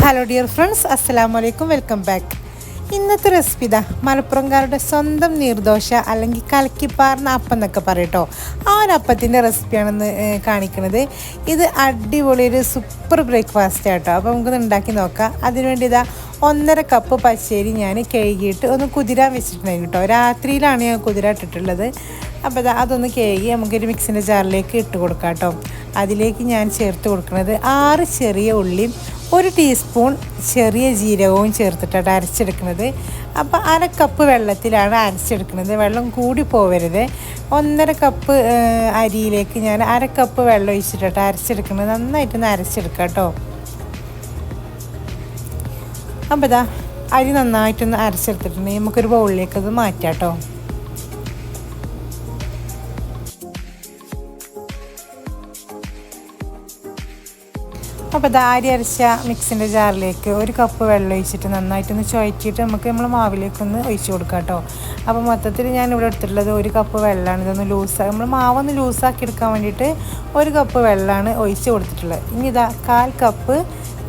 Hello dear friends അസ്സലാം വലൈക്കും welcome back ഇന്നത്തെ റെസിപ്പി ഇതാ. മലപ്പുറംകാരുടെ സ്വന്തം നീർദോശ അല്ലെങ്കിൽ കലക്കിപ്പാർന്ന അപ്പം എന്നൊക്കെ പറയട്ടോ ആ ഒരു അപ്പത്തിന്റെ റെസിപ്പിയാണെന്ന് കാണിക്കുന്നത് ഇത് അടിപൊളി ഒരു സൂപ്പർ ബ്രേക്ക്ഫാസ്റ്റ് ആട്ടോ അപ്പോൾ നമുക്കൊന്ന് ഉണ്ടാക്കി നോക്കാം. അതിനുവേണ്ടി ഇതാ ഒന്നര കപ്പ് പച്ചരി ഞാൻ കഴുകിയിട്ട് ഒന്ന് കുതിരാൻ വെച്ചിട്ടുണ്ടായിരുന്നു കേട്ടോ രാത്രിയിലാണ് ഞാൻ കുതിര ഇട്ടിട്ടുള്ളത്. അപ്പോൾ അതൊന്ന് കഴുകി നമുക്കൊരു മിക്സിന്റെ ജാറിലേക്ക് ഇട്ട് കൊടുക്കാം കേട്ടോ അതിലേക്ക് ഞാൻ ചേർത്ത് കൊടുക്കുന്നത് ആറ് ചെറിയ ഉള്ളിയും ഒരു ടീസ്പൂൺ ചെറിയ ജീരകവും ചേർത്തിട്ടാണ് അരച്ചെടുക്കുന്നത്. അപ്പോൾ അര കപ്പ് വെള്ളത്തിലാണ് അരച്ചെടുക്കുന്നത്. വെള്ളം കൂടി പോവരുത്. ഒന്നര കപ്പ് അരിയിലേക്ക് ഞാൻ അര കപ്പ് വെള്ളം ഒഴിച്ചിട്ടാണ് അരച്ചെടുക്കുന്നത്. നന്നായിട്ടൊന്ന് അരച്ചെടുക്കാം കേട്ടോ. അപ്പോൾ ഇതാ അരി നന്നായിട്ടൊന്ന് അരച്ചെടുത്തിട്ടുണ്ടെങ്കിൽ നമുക്കൊരു ബൗളിലേക്ക് അത് മാറ്റാം കേട്ടോ. അപ്പോൾ ദാരി അരച്ച മിക്സിന്റെ ജാറിലേക്ക് ഒരു കപ്പ് വെള്ളം ഒഴിച്ചിട്ട് നന്നായിട്ടൊന്ന് ചുഴറ്റിയിട്ട് നമുക്ക് നമ്മൾ മാവിലേക്ക് ഒന്ന് ഒഴിച്ചു കൊടുക്കാം കേട്ടോ. അപ്പോൾ മൊത്തത്തിൽ ഞാൻ ഇവിടെ എടുത്തിട്ടുള്ളത് ഒരു കപ്പ് വെള്ളമാണ് ഇതൊന്ന് ലൂസാക്കി നമ്മൾ മാവൊന്ന് ലൂസാക്കി എടുക്കാൻ വേണ്ടിയിട്ട് ഒരു കപ്പ് വെള്ളമാണ് ഒഴിച്ച് കൊടുത്തിട്ടുള്ളത്. ഇനി ഇതാ കാൽ കപ്പ്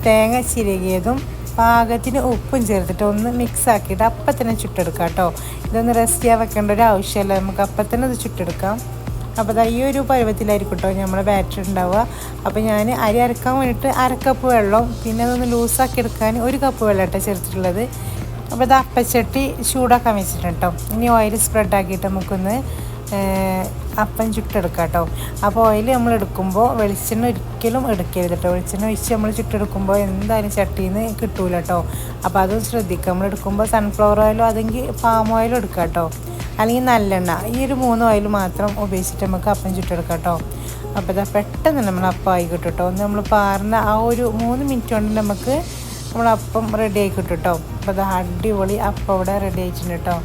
തേങ്ങ ചിരകിയതും പാകത്തിന് ഉപ്പും ചേർത്തിട്ട് ഒന്ന് മിക്സ് ആക്കിയിട്ട് അപ്പം തന്നെ ചുട്ടെടുക്കാം കേട്ടോ. ഇതൊന്ന് റെസ്റ്റ് ചെയ്യാൻ വെക്കേണ്ട ഒരു ആവശ്യമില്ല. നമുക്ക് അപ്പം തന്നെ ഇത് ചുട്ടെടുക്കാം. അപ്പോൾ ഈ ഒരു പരുവത്തിലായിരിക്കും കേട്ടോ നമ്മളെ ബാറ്ററി ഉണ്ടാവുക അപ്പോൾ ഞാൻ അരി അരക്കാൻ വേണ്ടിയിട്ട് അരക്കപ്പ് വെള്ളം പിന്നെ അതൊന്ന് ലൂസാക്കി എടുക്കാൻ ഒരു കപ്പ് വെള്ളം കേട്ടോ ചേർത്തിട്ടുള്ളത്. അപ്പോൾ ഇത് അപ്പച്ചട്ടി ചൂടാക്കാൻ വെച്ചിട്ടുണ്ട് കേട്ടോ ഇനി ഓയിൽ സ്പ്രെഡ് ആക്കിയിട്ട് നമുക്കൊന്ന് അപ്പം ചുട്ടെടുക്കുക കേട്ടോ. അപ്പോൾ ഓയിൽ നമ്മൾ എടുക്കുമ്പോൾ വെളിച്ചെണ്ണ ഒരിക്കലും എടുക്കരുത് കേട്ടോ. വെളിച്ചെണ്ണ ഒഴിച്ച് നമ്മൾ ചുട്ടെടുക്കുമ്പോൾ എന്തായാലും ചട്ടിയിൽ നിന്ന് കിട്ടൂല കേട്ടോ. അപ്പോൾ അതും ശ്രദ്ധിക്കുക. നമ്മൾ എടുക്കുമ്പോൾ സൺഫ്ലവർ ഓയിലോ അതെങ്കിൽ പാം ഓയിലോ എടുക്കാം കേട്ടോ. അല്ലെങ്കിൽ നല്ലെണ്ണ. ഈ ഒരു മൂന്ന് ഓയിൽ മാത്രം ഉപയോഗിച്ചിട്ട് നമുക്ക് അപ്പം ചുട്ടെടുക്കാം കേട്ടോ. അപ്പോൾ ഇതാ പെട്ടെന്ന് നമ്മൾ അപ്പം ആയി കിട്ടും കേട്ടോ. ഒന്ന് നമ്മൾ പാർന്ന ആ ഒരു മൂന്ന് മിനിറ്റ് കൊണ്ട് നമുക്ക് നമ്മൾ അപ്പം റെഡി ആയി കിട്ടും കേട്ടോ. അപ്പോൾ അത് അടിപൊളി അപ്പം ഇവിടെ റെഡി ആയിട്ടുണ്ട് കേട്ടോ.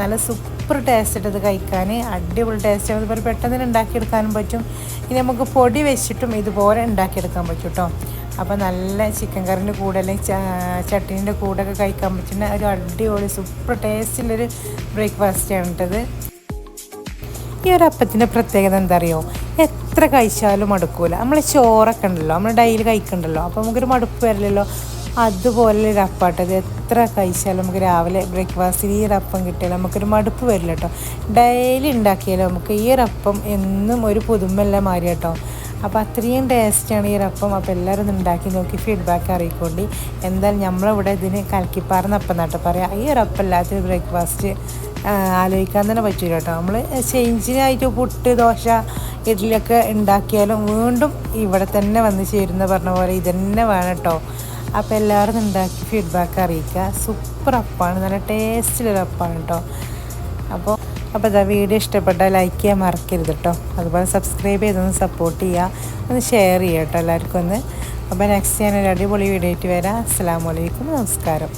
നല്ല സൂപ്പർ ടേസ്റ്റ് ഇത് കഴിക്കാൻ അടിപൊളി ടേസ്റ്റ് അതുപോലെ പെട്ടെന്ന് തന്നെ ഉണ്ടാക്കിയെടുക്കാനും പറ്റും. ഇനി നമുക്ക് പൊടി വെച്ചിട്ടും ഇതുപോലെ ഉണ്ടാക്കിയെടുക്കാൻ പറ്റും കേട്ടോ അപ്പോൾ നല്ല ചിക്കൻ കറിന്റെ കൂടെ അല്ലെങ്കിൽ ചട്ടീന്റെ കൂടെ ഒക്കെ കഴിക്കാൻ പറ്റുന്ന ഒരു അടിപൊളി സൂപ്പർ ടേസ്റ്റുള്ളൊരു ബ്രേക്ക്ഫാസ്റ്റ് ആണ് കേട്ടത് ഈ ഒരു അപ്പത്തിന്റെ പ്രത്യേകത എന്താ അറിയോ എത്ര കഴിച്ചാലും മടുക്കൂല. നമ്മൾ ചോറൊക്കെ ഉണ്ടല്ലോ. നമ്മൾ ഡെയിലി കഴിക്കണ്ടല്ലോ. അപ്പോൾ നമുക്കൊരു മടുപ്പ് വരില്ലല്ലോ. അതുപോലെ ഒരു അത് എത്ര കഴിച്ചാലും നമുക്ക് രാവിലെ ബ്രേക്ക്ഫാസ്റ്റിൽ ഈ ഒരു കിട്ടിയാൽ നമുക്കൊരു മടുപ്പ് വരില്ല കേട്ടോ ഡെയിലി ഉണ്ടാക്കിയാലും നമുക്ക് ഈ ഒരു എന്നും ഒരു പുതുമല്ല മാറി കേട്ടോ അപ്പോൾ അത്രയും ടേസ്റ്റാണ് ഈ അപ്പം അപ്പോൾ എല്ലാവരും ഉണ്ടാക്കി നോക്കി ഫീഡ്ബാക്ക് അറിയിക്കൊണ്ട്. എന്തായാലും നമ്മളിവിടെ ഇതിന് കലക്കിപ്പാറുന്ന അപ്പം നട്ട് പറയാം. ഈ ഒരു അപ്പം ബ്രേക്ക്ഫാസ്റ്റ് ആലോചിക്കാൻ തന്നെ പറ്റില്ല കേട്ടോ നമ്മൾ ചേഞ്ചിനായിട്ട് പുട്ട് ദോശ ഇഡ്ഡലിയൊക്കെ ഉണ്ടാക്കിയാലും വീണ്ടും ഇവിടെ തന്നെ വന്ന് ചേരുന്ന പറഞ്ഞ പോലെ ഇതന്നെ വേണം കേട്ടോ അപ്പോൾ എല്ലാവരും ഉണ്ടാക്കി ഫീഡ്ബാക്ക് അറിയിക്കുക. സൂപ്പർ അപ്പാണ്. നല്ല ടേസ്റ്റിലൊരു അപ്പാണ് കേട്ടോ അപ്പോൾ അപ്പോൾ ഇതാ വീഡിയോ ഇഷ്ടപ്പെട്ടാൽ ലൈക്ക് ചെയ്യാൻ മറക്കരുത് കേട്ടോ അതുപോലെ സബ്സ്ക്രൈബ് ചെയ്തൊന്ന് സപ്പോർട്ട് ചെയ്യുക. ഒന്ന് ഷെയർ ചെയ്യുക കേട്ടോ എല്ലാവർക്കും ഒന്ന്. അപ്പോൾ നെക്സ്റ്റ് ഞാൻ ഒരു അടിപൊളി വീഡിയോ ആയിട്ട് വരാം. അസ്സാം വലൈക്കും നമസ്കാരം.